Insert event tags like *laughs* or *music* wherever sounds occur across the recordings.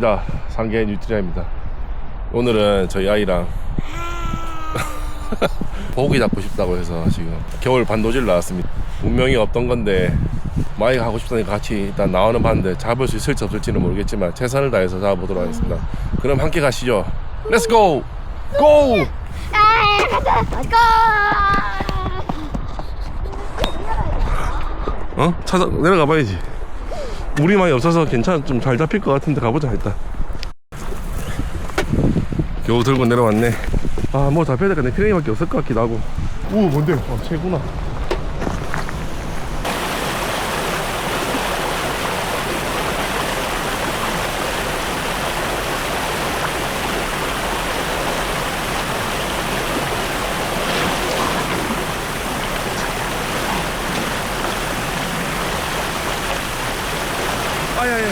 반갑습니다. 상계 뉴트리아입니다. 오늘은 저희 아이랑 *laughs* 보기 잡고 싶다고 해서 지금 겨울 반도질 나왔습니다. 운명이 없던 건데 마이가 하고 싶다니까 같이 일단 나오는 봤는데 잡을 수 있을지 없을지는 모르겠지만 최선을 다해서 잡아보도록 하겠습니다. 그럼 함께 가시죠. 렛츠 고! 고! 어? 찾아 내려가 봐야지. 물이 많이 없어서 괜찮아 좀 잘 잡힐 것 같은데 가보자 일단. 겨우 들고 내려왔네. 아뭐 잡혀야 될까 내 피레이밖에 없을 것 같기도 하고. 오 뭔데? 아 최구나. 아야야.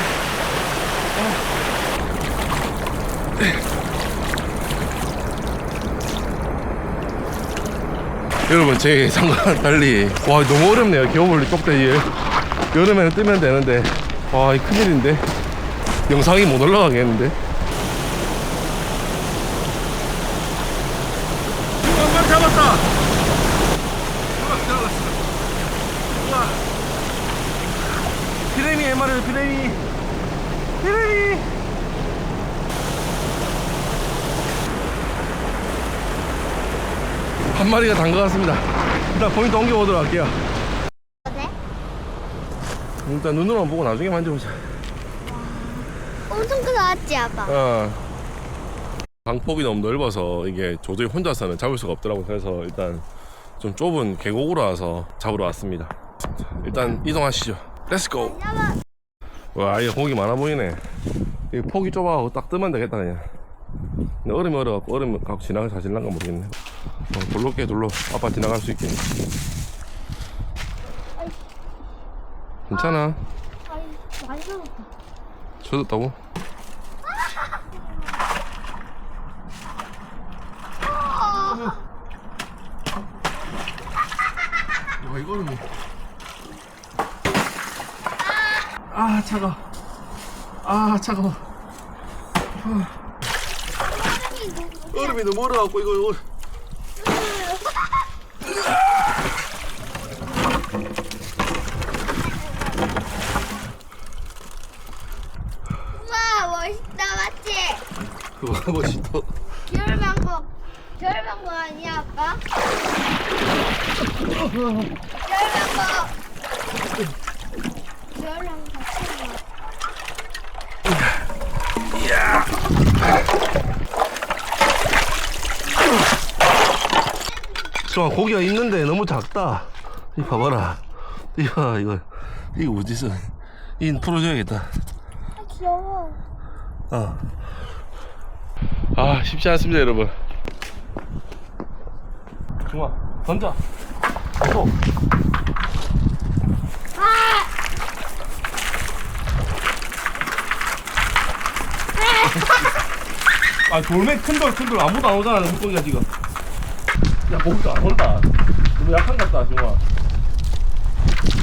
*laughs* 여러분 제 예상과는 달리. 와 너무 어렵네요. 겨울 껍데기 여름에는 뜨면 되는데. 와 이 큰일인데. 영상이 못 올라가겠는데. 피레미 한 마리가 단 것 같습니다. 일단 포인트 옮겨보도록 할게요. 네? 일단 눈으로만 보고 나중에 만져보자. 엄청 크다 맞지 아빠? 어. 방폭이 너무 넓어서 이게 도저히 혼자서는 잡을 수가 없더라고. 그래서 일단 좀 좁은 계곡으로 와서 잡으러 왔습니다. 일단 이동하시죠. 렛츠고. 와 이거 고기 많아 보이네. 이 폭이 좁아갖고 딱 뜨면 되겠다 그냥 근데 얼음이 얼어갖고 얼음 갖고 지나가 자질란가 모르겠네. 어, 돌로 깨 돌로 아빠 지나갈 수 있게 괜찮아. 아이 많이 잡았다. 젖었다고? 야 이거 얼음이. 아 차가 아 차가워 얼음이 너무 얼어갖고 이거 이거 우와 멋있다 맞지? 그거 멋있다 겨울 방법. 겨울 방법 아니야 아빠? 겨울 방법. 겨울 방법. 수아 고기가 있는데 너무 작다. 이 봐봐라. 이거 이거. 이거 어디서 이 풀어줘야겠다. 아 귀여워. 어. 아 쉽지 않습니다 여러분. 중아 던져. 또. 아! 돌멩 큰돌 큰 돌. 아무도 안 오잖아 물고기가 지금 야 목도 안 온다. 너무 약한 것 같다 중아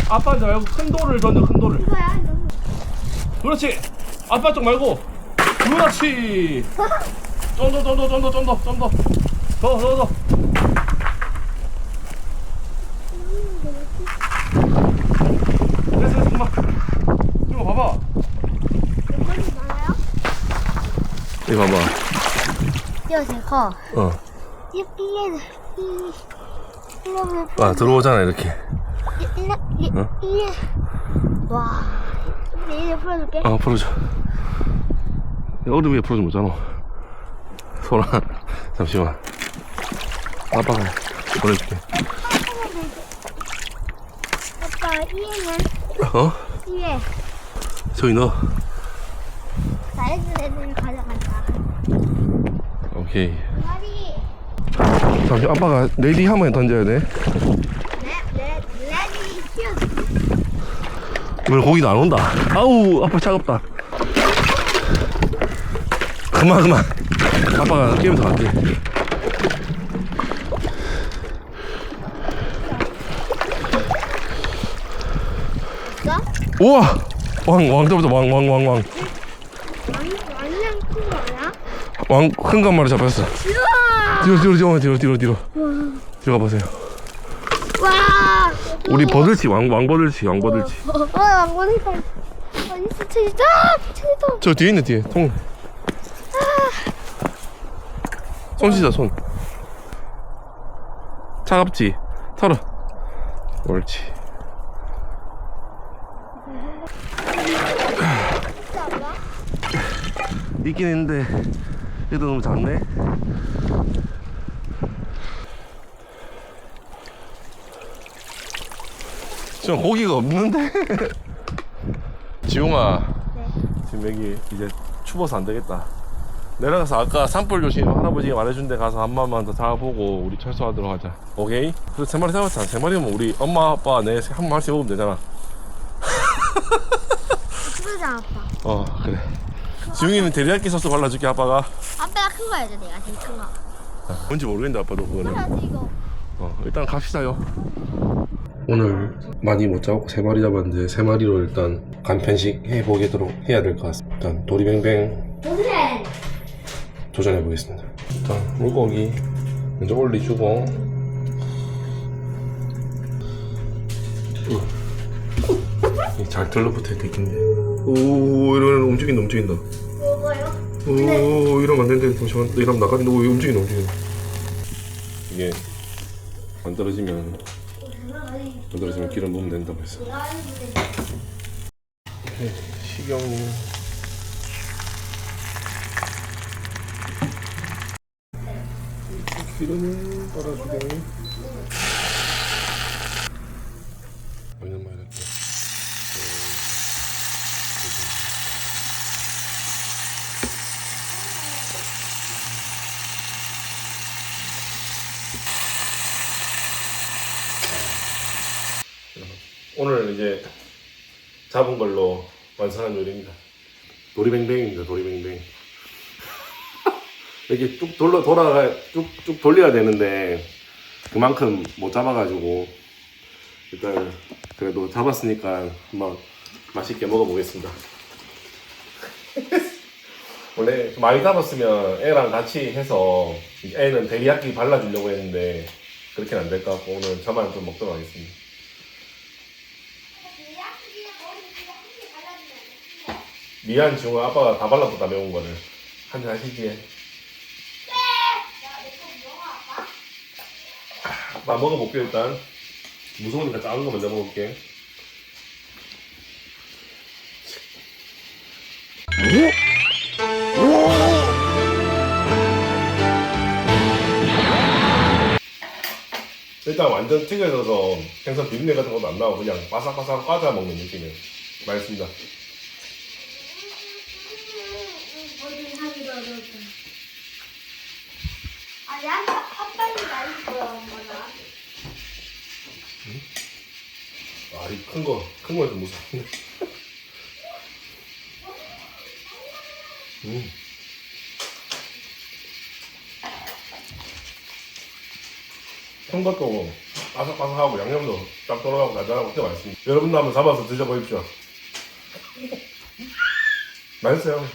아빠한테 말고 큰 돌을 던져 큰 돌을. 이거야 너무. 그렇지. 아빠 쪽 말고 그렇지. 좀더좀더좀더좀더좀 더. 더 더더. 됐어 됐어 그만 이거 봐봐? 이거 봐봐. 이거 제일 커. 어. 아 들어오잖아 이렇게 어? 이 와. 이제 풀어줄게. 어 풀어줘 얼음 위에 풀어주면 못잖아 소라 *laughs* 잠시만 아빠가 보내줄게 아빠 이에는 어? 이에 저기 넣어 사이즈 애들 가져간다. 오케이. 잠시 아빠가 레디 하면 던져야 돼. 왜 고기도 안 온다 아우 아빠 차갑다 그만 그만 아빠가 게임에서 갈게 있어? 우와 왕왕 잡았다 왕왕 왕왕 왕, 왕 그냥 큰거 아니야? 왕큰 거한 마리 잡았어. 우와! 뒤로 뒤로 뒤로 뒤로 뒤로 뒤로 들어가 보세요. 와! 우리 버들치 왕 왕버들치 왕버들치. 어, 왕건이다. 어디 있어? 저기다! 저기다! 저 뒤에 있네 뒤에 통. 손 씻어 손. 차갑지? 털어. 옳지. 있긴 있는데 얘도 너무 작네. 지금 고기가 없는데. *laughs* 지용아. 네. 지금 여기 이제 추워서 안 되겠다. 내려가서 아까 산불 조심 할아버지가 말해준 데 가서 한 마리만 더 잡아보고 우리 철수하도록 하자. 오케이? 그래서 세 마리 잡았잖아. 세 마리면 우리 엄마 아빠 내한 마리씩 먹으면 되잖아. *laughs* 그러지 아빠. 어 그래. 지웅이는 데리야끼 소스 발라줄게 아빠가. 아빠가 큰 거 해줘, 내가 제일 큰 거. 뭔지 모르겠는데 아빠도 그거는. 그래야지, 이거. 어, 일단 갑시다요. 오늘 많이 못 잡고 세 마리 잡았는데 세 마리로 일단 간편식 해보도록 해야 될 것 같습니다. 일단 도리뱅뱅 오늘은 도전해 보겠습니다. 일단 물고기 먼저 올려주고 이잘 들러붙어 있겠는데 오 이러면 움직인다 움직인다? 오 이러면 안 되는데 잠시만 이러면 나가는데 오 움직인다 움직인다 이게 안 떨어지면 안 떨어지면 기름 넣으면 된다고 했어 네, 식용유 기름을 빨아주고 양념 많이 넣고 오늘 이제 잡은 걸로 완성한 요리입니다. 도리뱅뱅입니다. 도리뱅뱅. *laughs* 이렇게 쭉 돌려 돌아가 쭉쭉 돌려야 되는데 그만큼 못 잡아가지고 일단 그래도 잡았으니까 한번 맛있게 먹어보겠습니다. *laughs* 원래 좀 많이 잡았으면 애랑 같이 해서 애는 데리야끼 발라주려고 했는데 그렇게는 안 될 것 같고 오늘 저만 좀 먹도록 하겠습니다. 미안 지웅아. 아빠가 다 발라줬다 매운 거를. 한잔 하시지. 아빠 먹어볼게 일단. 무서우니까 작은 거 먼저 먹을게. 일단 완전 튀겨져서 생선 비린내 같은 것도 안 나고 그냥 바삭바삭 과자 먹는 느낌이에요. 맛있습니다 아, 야, 아빠는 거야, 엄마가. 알이 큰 거, 큰거좀 무서운데. 음. 큰 것도 바삭바삭하고 양념도 딱 돌아가고 달달하고 진짜 맛있습니다. 여러분도 한번 잡아서 드셔보십시오. 맛있어요.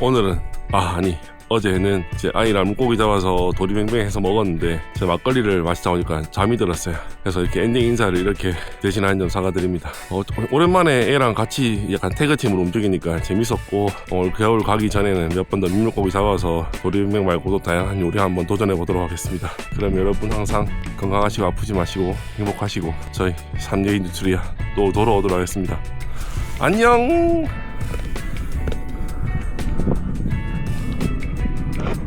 오늘은 아 아니 어제는 이제 아이랑 물고기 잡아서 도리뱅뱅 해서 먹었는데 제 막걸리를 마시다 보니까 잠이 들었어요. 그래서 이렇게 엔딩 인사를 이렇게 대신하는 점 사과드립니다. 어, 오랜만에 애랑 같이 약간 태그팀으로 움직이니까 재밌었고 올 겨울 가기 전에는 몇 번 더 민물고기 잡아서 도리뱅뱅 말고도 다양한 요리 한번 도전해 보도록 하겠습니다. 그럼 여러분 항상 건강하시고 아프지 마시고 행복하시고 저희 삼여인 뉴트리아 또 돌아오도록 하겠습니다. 안녕